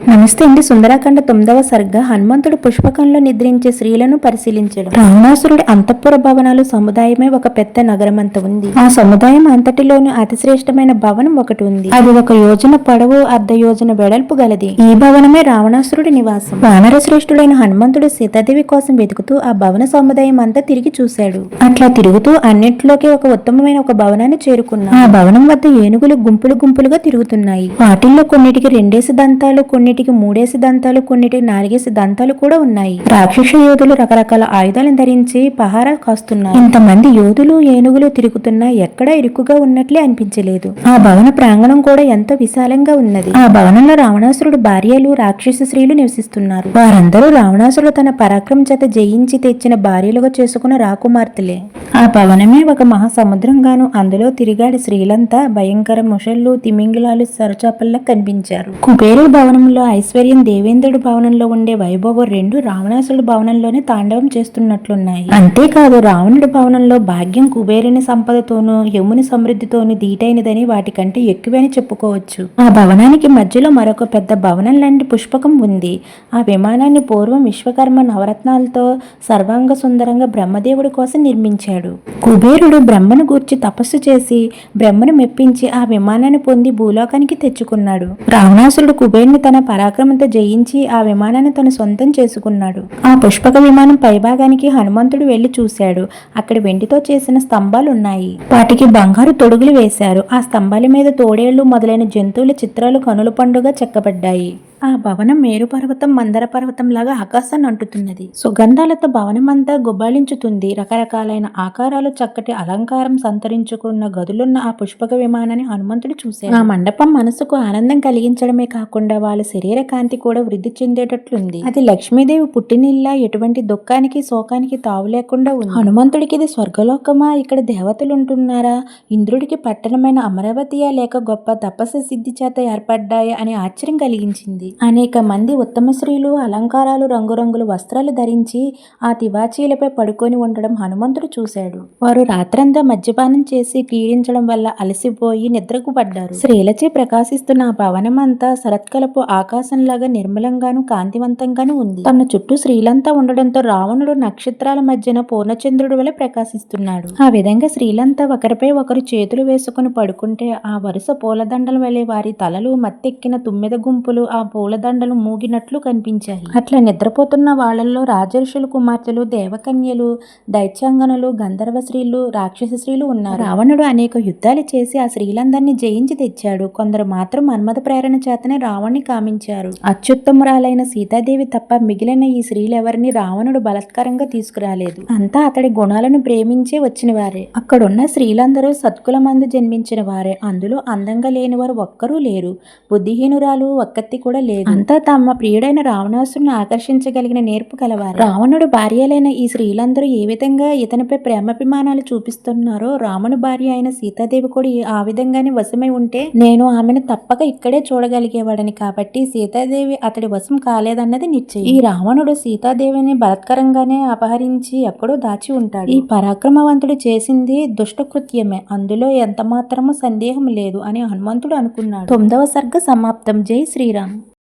నమస్తే అండి. సుందరాఖండ తొమ్మిదవ సరిగ్గా హనుమంతుడు పుష్పకంలో నిద్రించే స్త్రీలను పరిశీలించడం. రావణాసురుడి అంతఃపుర భవనాలు సముదాయమే ఒక పెద్ద నగరమంత ఉంది. ఆ సముదాయం అంతటిలోనూ అతిశ్రేష్టమైన భవనం ఒకటి ఉంది. అది ఒక యోజన పొడవు అర్ధ యోజన వెడల్పు గలది. ఈ భవనమే రావణాసురుడి నివాసం. వానర శ్రేష్ఠుడైన హనుమంతుడు సీతాదేవి కోసం వెతుకుతూ ఆ భవన సముదాయం అంతా తిరిగి చూశాడు. అట్లా తిరుగుతూ అన్నింటిలోకి ఒక ఉత్తమమైన ఒక భవనాన్ని చేరుకున్నాడు ఆ భవనం వద్ద ఏనుగులు గుంపులు గుంపులుగా తిరుగుతున్నాయి. వాటిల్లో కొన్నిటికి రెండేసి దంతాలు కొన్నిటికి మూడేసి దంతాలు కొన్నిటికి నాలుగేసి దంతాలు కూడా ఉన్నాయి. రాక్షస యోధులు రకరకాల ఆయుధాలను ధరించి పహారా కాస్తున్నారు. ఇంతమంది యోధులు ఏనుగులు తిరుగుతున్నా ఎక్కడా ఇరుకుగా ఉన్నట్లే అనిపించలేదు. ఆ భవన ప్రాంగణం కూడా ఎంతో విశాలంగా ఉన్నది. ఆ భవనంలో రావణాసురుడు భార్యలు రాక్షస స్త్రీలు నివసిస్తున్నారు. వారందరూ రావణాసురుడు తన పరాక్రమం చేత జయించి తెచ్చిన భార్యలుగా చేసుకున్న రాకుమార్తెలే. ఆ భవనమే ఒక మహాసముద్రంగాను అందులో తిరిగాడి స్త్రీలంతా భయంకర ముషళ్ళు తిమింగిలాలు సరచాపల్లా కనిపించారు. కుబేరుడు భవనంలో ఐశ్వర్యం దేవేంద్రుడి భవనంలో ఉండే వైభవం రెండు రావణాసుడి భవనంలోనే తాండవం చేస్తున్నట్లున్నాయి. అంతేకాదు రావణుడి భవనంలో భాగ్యం కుబేరుని సంపదతోనూ యముని సమృద్ధితోనూ దీటైనదని వాటికంటే ఎక్కువని చెప్పుకోవచ్చు. ఆ భవనానికి మధ్యలో మరొక పెద్ద భవనం లాంటి పుష్పకం ఉంది. ఆ విమానాన్ని పూర్వం విశ్వకర్మ నవరత్నాలతో సర్వాంగ సుందరంగా బ్రహ్మదేవుడి కోసం నిర్మించాడు. కుబేరుడు బ్రహ్మను గూర్చి తపస్సు చేసి బ్రహ్మను మెప్పించి ఆ విమానాన్ని పొంది భూలోకానికి తెచ్చుకున్నాడు. రావణాసురుడు కుబేరుని తన పరాక్రమంతో జయించి ఆ విమానాన్ని తన సొంతం చేసుకున్నాడు. ఆ పుష్పక విమానం పైభాగానికి హనుమంతుడు వెళ్ళి చూశాడు. అక్కడ వెండితో చేసిన స్తంభాలు ఉన్నాయి వాటికి బంగారు తొడుగులు వేశారు. ఆ స్తంభాల మీద తోడేళ్ళు మొదలైన జంతువుల చిత్రాలు కనుల పండుగ చెక్కబడ్డాయి. ఆ భవనం మేరు పర్వతం మందర పర్వతం లాగా ఆకాశాన్ని అంటుతున్నది. సుగంధాలతో భవనం అంతా గుబాళించుతుంది. రకరకాలైన ఆకారాలు చక్కటి అలంకారం సంతరించుకున్న గదులున్న ఆ పుష్పక విమానాన్ని హనుమంతుడు చూశాడు. ఆ మండపం మనసుకు ఆనందం కలిగించడమే కాకుండా వాళ్ళ శరీర కాంతి కూడా వృద్ధి చెందేటట్లుంది. అది లక్ష్మీదేవి పుట్టినిల్లా ఎటువంటి దుఃఖానికి శోకానికి తావు లేకుండా ఉంది. హనుమంతుడికి ఇది స్వర్గలోకమా? ఇక్కడ దేవతలు ఉంటున్నారా ఇంద్రుడికి పట్టణమైన అమరావతియా లేక గొప్ప తపస్సు సిద్ధి చేత ఏర్పడ్డాయా అని ఆశ్చర్యం కలిగించింది. అనేక మంది ఉత్తమ స్త్రీలు అలంకారాలు రంగురంగుల వస్త్రాలు ధరించి ఆ తివాచీలపై పడుకొని ఉండడం హనుమంతుడు చూశాడు. వారు రాత్రంతా మద్యపానం చేసి క్రీడించడం వల్ల అలసిపోయి నిద్రకు పడ్డారు స్త్రీలచే ప్రకాశిస్తున్న ఆ భవనం అంతా శరత్కలపు ఆకాశంలాగా నిర్మలంగాను కాంతివంతంగాను ఉంది. తన చుట్టూ స్త్రీలంతా ఉండడంతో రావణుడు నక్షత్రాల మధ్యన పూర్ణచంద్రుడు వలె ప్రకాశిస్తున్నాడు. ఆ విధంగా స్త్రీలంతా ఒకరిపై ఒకరు చేతులు వేసుకుని పడుకుంటే ఆ వరుస పూలదండల వలె వారి తలలు మత్తెక్కిన తుమ్మెద గుంపులు ఆ పూలదండలు మూగినట్లు కనిపించాయి. అట్లా నిద్రపోతున్న వాళ్ళల్లో రాజర్షుల కుమార్తెలు దేవకన్యలు దైత్యాంగనులు గంధర్వ స్త్రీలు రాక్షస స్త్రీలు ఉన్నారు. రావణుడు అనేక యుద్ధాలు చేసి ఆ స్త్రీలందరినీ జయించి తెచ్చాడు. కొందరు మాత్రం మన్మథ ప్రేరణ చేతనే రావణ్ణి కామించారు. అత్యుత్తమురాలైన సీతాదేవి తప్ప మిగిలిన ఈ స్త్రీలెవరిని రావణుడు బలత్కారంగా తీసుకురాలేదు. అంతా అతడి గుణాలను ప్రేమించే వచ్చిన వారే అక్కడున్న స్త్రీలందరూ సత్కులమందు జన్మించిన వారే. అందులో అందంగా లేని వారు ఒక్కరూ లేరు. బుద్ధిహీనురాలు ఒక్కత్తి కూడా లేదు. అంతా తమ ప్రియుడైన రావణాసురుని ఆకర్షించగలిగిన నేర్పు కలవారు. రావణుడు భార్యలైన ఈ స్త్రీలందరూ ఏ విధంగా ఇతనిపై ప్రేమాభిమానాలు చూపిస్తున్నారో రాముని భార్య అయిన సీతాదేవి కూడా ఆ విధంగానే వశమై ఉంటే నేను ఆమెను తప్పక ఇక్కడే చూడగలిగేవాడని కాబట్టి సీతాదేవి అతడి వశం కాలేదన్నది నిశ్చయం. ఈ రావణుడు సీతాదేవిని బలత్కరంగానే అపహరించి ఎక్కడో దాచి ఉంటాడు. ఈ పరాక్రమవంతుడు చేసింది దుష్టకృత్యమే. అందులో ఎంత మాత్రము సందేహం లేదు అని హనుమంతుడు అనుకున్నాడు. తొమ్మిదవ సర్గ సమాప్తం. జై శ్రీరామ్.